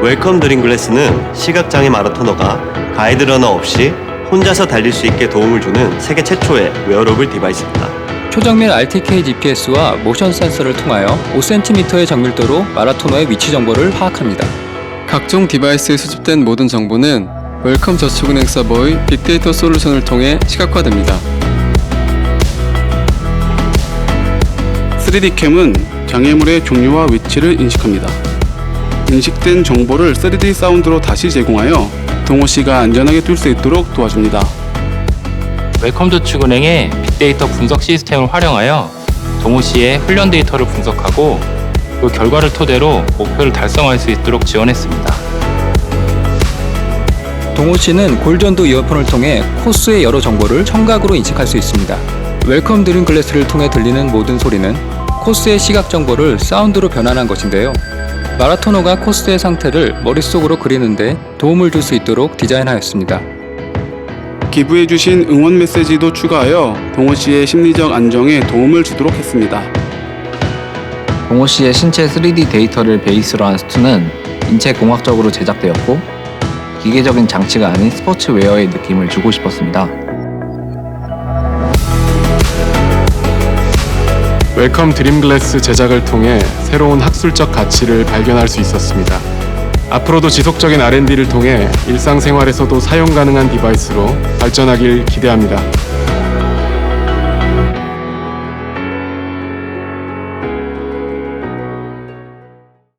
웰컴 드림글래스는 시각장애 마라토너가 가이드 러너 없이 혼자서 달릴 수 있게 도움을 주는 세계 최초의 웨어러블 디바이스입니다. 초정밀 RTK GPS와 모션 센서를 통하여 5cm의 정밀도로 마라토너의 위치 정보를 파악합니다. 각종 디바이스에 수집된 모든 정보는 웰컴 저축은행 서버의 빅데이터 솔루션을 통해 시각화됩니다. 3D 캠은 장애물의 종류와 위치를 인식합니다. 인식된 정보를 3D 사운드로 다시 제공하여 동호 씨가 안전하게 뛸 수 있도록 도와줍니다. 웰컴저축은행의 빅데이터 분석 시스템을 활용하여 동호 씨의 훈련 데이터를 분석하고 그 결과를 토대로 목표를 달성할 수 있도록 지원했습니다. 동호 씨는 골전도 이어폰을 통해 코스의 여러 정보를 청각으로 인식할 수 있습니다. 웰컴 드림 글래스를 통해 들리는 모든 소리는 코스의 시각 정보를 사운드로 변환한 것인데요. 마라토너가 코스의 상태를 머릿속으로 그리는데 도움을 줄 수 있도록 디자인하였습니다. 기부해주신 응원 메시지도 추가하여 동호 씨의 심리적 안정에 도움을 주도록 했습니다. 동호 씨의 신체 3D 데이터를 베이스로 한 스투는 인체 공학적으로 제작되었고 기계적인 장치가 아닌 스포츠웨어의 느낌을 주고 싶었습니다. 웰컴 드림글래스 제작을 통해 새로운 학술적 가치를 발견할 수 있었습니다. 앞으로도 지속적인 R&D를 통해 일상생활에서도 사용 가능한 디바이스로 발전하길 기대합니다.